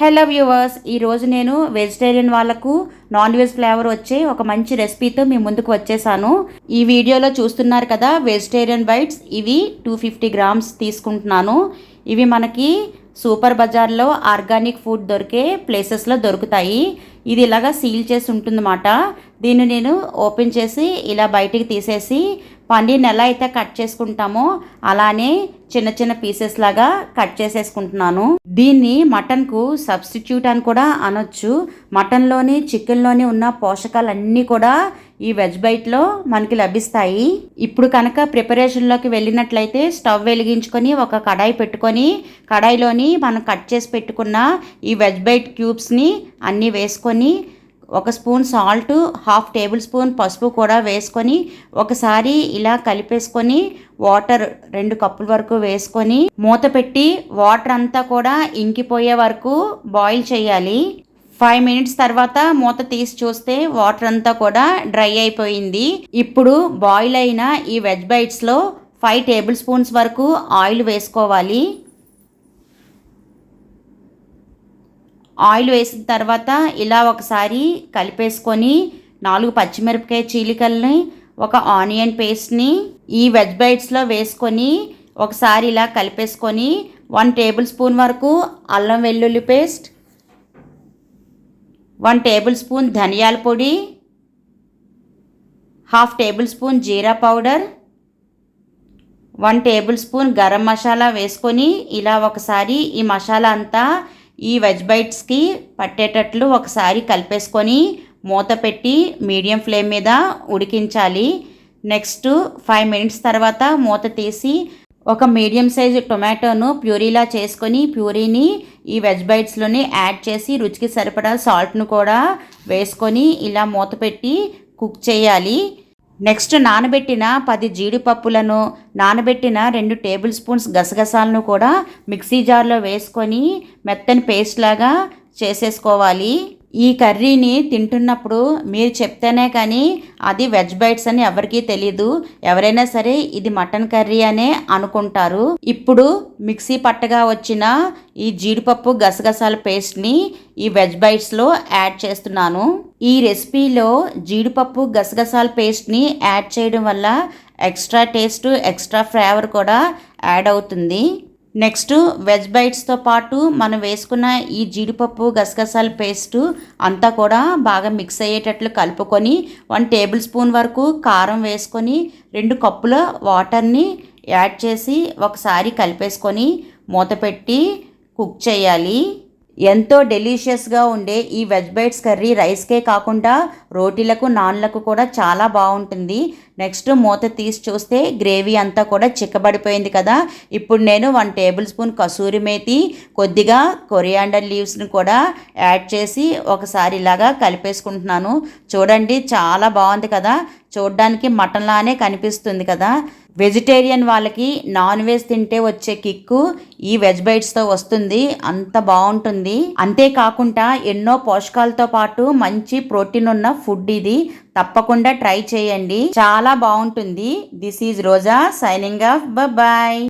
Hello viewers ఈరోజు నేను vegetarian వాళ్ళకు నాన్ వెజ్ ఫ్లేవర్ వచ్చే ఒక మంచి రెసిపీతో మీ ముందుకు వచ్చేసాను. ఈ వీడియోలో చూస్తున్నారు కదా వెజిటేరియన్ బైట్స్ ఇవి టూ ఫిఫ్టీ గ్రామ్స్ తీసుకుంటున్నాను. ఇవి మనకి సూపర్ బజార్లో ఆర్గానిక్ ఫుడ్ దొరికే ప్లేసెస్లో దొరుకుతాయి. ఇది ఇలాగా సీల్ చేసి ఉంటుందన్నమాట. దీన్ని నేను ఓపెన్ చేసి ఇలా బయటికి తీసేసి పన్నీర్ని ఎలా అయితే కట్ చేసుకుంటామో అలానే చిన్న చిన్న పీసెస్ లాగా కట్ చేసేసుకుంటున్నాను. దీన్ని మటన్కు సబ్స్టిట్యూట్ అని కూడా అనొచ్చు. మటన్లోని చికెన్లోని ఉన్న పోషకాలన్నీ కూడా ఈ వెజ్ బైట్లో మనకి లభిస్తాయి. ఇప్పుడు కనుక ప్రిపరేషన్లోకి వెళ్ళినట్లయితే స్టవ్ వెలిగించుకొని ఒక కడాయి పెట్టుకొని కడాయిలోని మనం కట్ చేసి పెట్టుకున్న ఈ వెజ్ బైట్ క్యూబ్స్ని అన్నీ వేసుకొని ఒక spoon salt half tablespoon పసుపు కూడా వేసుకొని ఒకసారి ఇలా కలిపేసుకొని వాటర్ రెండు కప్పుల వరకు వేసుకొని మూత పెట్టి వాటర్ అంతా కూడా ఇంకిపోయే వరకు బాయిల్ చేయాలి. ఫైవ్ మినిట్స్ తర్వాత మూత తీసి చూస్తే వాటర్ అంతా కూడా డ్రై అయిపోయింది. ఇప్పుడు బాయిల్ అయిన ఈ వెజ్ బైట్స్లో ఫైవ్ టేబుల్ స్పూన్స్ వరకు ఆయిల్ వేసుకోవాలి. ఆయిల్ వేసిన తర్వాత ఇలా ఒకసారి కలిపేసుకొని నాలుగు పచ్చిమిరపకాయ చీలికల్ని ఒక ఆనియన్ పేస్ట్ని ఈ వెజ్ బైట్స్లో వేసుకొని ఒకసారి ఇలా కలిపేసుకొని వన్ టేబుల్ స్పూన్ వరకు అల్లం వెల్లుల్లి పేస్ట్ వన్ టేబుల్ స్పూన్ ధనియాల పొడి half tablespoon jeera powder one tablespoon garam masala వేసుకొని ఇలా ఒకసారి ఈ మసాలా అంతా ఈ వెజ్ బైట్స్కి పట్టేటట్లు ఒకసారి కలిపేసుకొని మూత పెట్టి మీడియం ఫ్లేమ్ మీద ఉడికించాలి. నెక్స్ట్ ఫైవ్ మినిట్స్ తర్వాత మూత తీసి ఒక మీడియం సైజు టొమాటోను ప్యూరీలా చేసుకొని ప్యూరీని ఈ వెజ్ బైట్స్లోని యాడ్ చేసి రుచికి సరిపడా సాల్ట్ను కూడా వేసుకొని ఇలా మూత పెట్టి కుక్ చేయాలి. నెక్స్ట్ నానబెట్టిన పది జీడిపప్పులను నానబెట్టిన రెండు టేబుల్ స్పూన్స్ గసగసాలను కూడా మిక్సీ జార్లో వేసుకొని మెత్తని పేస్ట్ లాగా చేసేసుకోవాలి. ఈ కర్రీని తింటున్నప్పుడు మీరు చెప్తేనే కానీ అది వెజ్ బైట్స్ అని ఎవరికీ తెలీదు. ఎవరైనా సరే ఇది మటన్ కర్రీ అనే అనుకుంటారు. ఇప్పుడు మిక్సీ పట్టగా వచ్చిన ఈ జీడిపప్పు గసగసాల పేస్ట్ని ఈ వెజ్ బైట్స్లో యాడ్ చేస్తున్నాను. ఈ రెసిపీలో జీడిపప్పు గసగసాల పేస్ట్ని యాడ్ చేయడం వల్ల ఎక్స్ట్రా టేస్ట్ ఎక్స్ట్రా ఫ్లేవర్ కూడా యాడ్ అవుతుంది. నెక్స్ట్ వెజ్ బైట్స్తో పాటు మనం వేసుకున్న ఈ జీడిపప్పు గసగసాల పేస్టు అంతా కూడా బాగా మిక్స్ అయ్యేటట్లు కలుపుకొని వన్ టేబుల్ స్పూన్ వరకు కారం వేసుకొని రెండు కప్పుల వాటర్ని యాడ్ చేసి ఒకసారి కలిపేసుకొని మూత పెట్టి కుక్ చేయాలి. ఎంతో డెలిషియస్గా ఉండే ఈ వెజ్ బైట్స్ కర్రీ రైస్కే కాకుండా రోటీలకు నాన్లకు కూడా చాలా బాగుంటుంది. నెక్స్ట్ మూత తీసి చూస్తే గ్రేవీ అంతా కూడా చిక్కబడిపోయింది కదా. ఇప్పుడు నేను one tablespoon kasuri methi కొద్దిగా కొరియాండర్ లీవ్స్ని కూడా యాడ్ చేసి ఒకసారి ఇలాగా కలిపేసుకుంటున్నాను. చూడండి చాలా బాగుంది కదా. చూడడానికి మటన్లానే కనిపిస్తుంది కదా. వెజిటేరియన్ వాళ్ళకి నాన్ వెజ్ తింటే వచ్చే కిక్కు ఈ వెజ్ బైట్స్తో వస్తుంది. అంత బాగుంటుంది. అంతేకాకుండా ఎన్నో పోషకాలతో పాటు మంచి ప్రోటీన్ ఉన్న ఫుడ్ ఇది. తప్పకుండా ట్రై చేయండి. చాలా బాగుంటుంది. This is Roja signing off bye